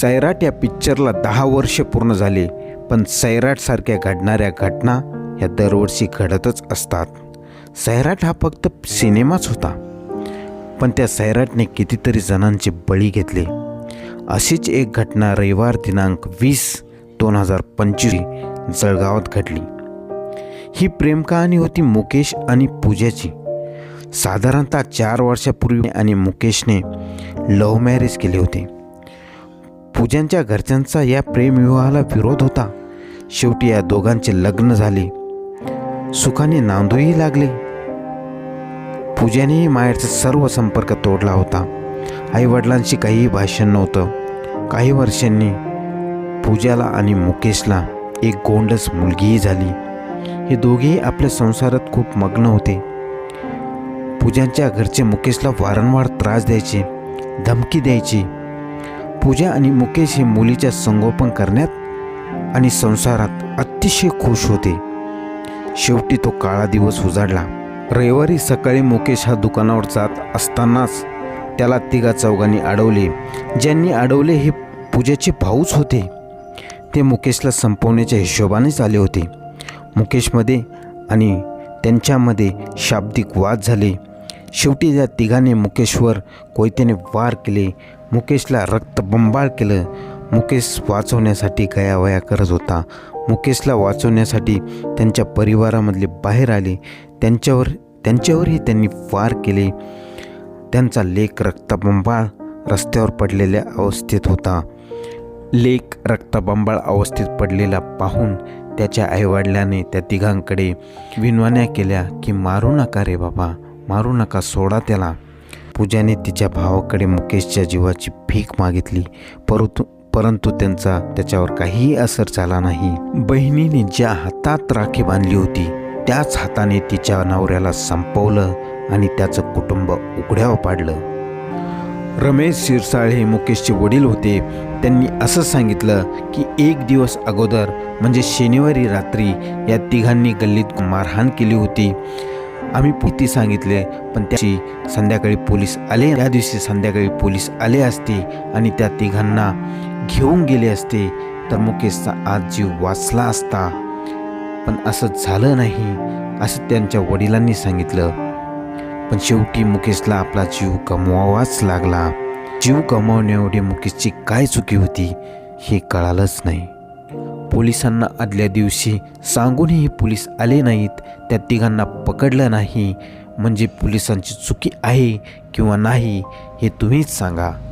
सैराट या पिक्चरला दहा वर्ष पूर्ण झाले पण सैराटसारख्या घडणाऱ्या घटना ह्या दरवर्षी घडतच असतात. सैराट हा फक्त सिनेमाच होता. पण त्या सैराटने कितीतरी जणांचे बळी घेतले. अशीच एक घटना रविवार दिनांक वीस दोन हजार पंचवीस जळगावात घडली. ही प्रेम कहाणी होती मुकेश आणि पूजाची साधारणतः चार वर्षापूर्वी आणि मुकेशने लव्ह मॅरेज केले होते. पूजांच्या घरच्यांचा या प्रेमविवाहाला विरोध होता. शेवटी या दोघांचे लग्न झाले. सुखाने नांदूही लागले. पूजानेही माहेरचा सर्व संपर्क तोडला होता. आईवडिलांशी काहीही भाषण नव्हतं. काही वर्षांनी पूजाला आणि मुकेशला एक गोंडस मुलगीही झाली. हे दोघेही आपल्या संसारात खूप मग्न होते. पूजांच्या घरचे मुकेशला वारंवार त्रास द्यायचे धमकी द्यायची पूजा आणि मुकेश हे मुलीच्या संगोपन करण्यात आणि संसारात अतिशय खुश होते. शेवटी तो काळा दिवस उजाडला. रविवारी सकाळी मुकेश हा दुकानावर जात असतानाच त्याला तिघा चौघांनी अडवले. ज्यांनी अडवले हे पूजेचे भाऊच होते. ते मुकेशला संपवण्याच्या हिशोबानेच आले होते. मुकेशमध्ये आणि त्यांच्यामध्ये शाब्दिक वाद झाले. शेवटी त्या तिघांनी मुकेशवर कोयत्याने वार केले. मुकेशला रक्तबंबाळ केलं. मुकेश वाचवण्यासाठी गयावया करत होता. मुकेशला वाचवण्यासाठी त्यांच्या परिवारामधले बाहेर आले. त्यांच्यावर त्यांच्यावरही त्यांनी वार केले. त्यांचा लेख रक्तबंबाळ रस्त्यावर पडलेल्या अवस्थेत होता. लेख रक्तबंबाळ अवस्थेत पडलेला पाहून त्याच्या आईवडिलाने त्या तिघांकडे विनवण्या केल्या की मारू नका रे बाबा मारू नका सोडा त्याला. पूजाने तिच्या भावाकडे मुकेशच्या जीवाची भीक मागितली. परंतु परंतु त्यांचा त्याच्यावर काहीही असर झाला नाही. बहिणीने ज्या हातात राखी बांधली होती त्याच हाताने तिच्या नवऱ्याला संपवलं आणि त्याचं कुटुंब उघड्यावर पाडलं. रमेश शिरसाळ हे मुकेशचे वडील होते. त्यांनी असं सांगितलं की एक दिवस अगोदर म्हणजे शनिवारी रात्री या तिघांनी गल्लीत मारहाण केली होती. आम्ही पुती सांगितले पण त्याची संध्याकाळी पोलीस आले. त्या दिवशी संध्याकाळी पोलीस आले असते आणि त्या तिघांना घेऊन गेले असते. तर मुकेशचा आज जीव वाचला असता. पण असं झालं नाही असं त्यांच्या वडिलांनी सांगितलं. पण शेवटी मुकेशला आपला जीव गमवावाच लागला. जीव गमावण्याएवढी मुकेशची काय चुकी होती हे कळालंच नाही. पोलिसांना आदल्या दिवशी सांगूनही पोलीस आले नाहीत. त्या तिघांना पकडलं नाही. म्हणजे पोलिसांची चुकी आहे किंवा नाही हे तुम्हीच सांगा.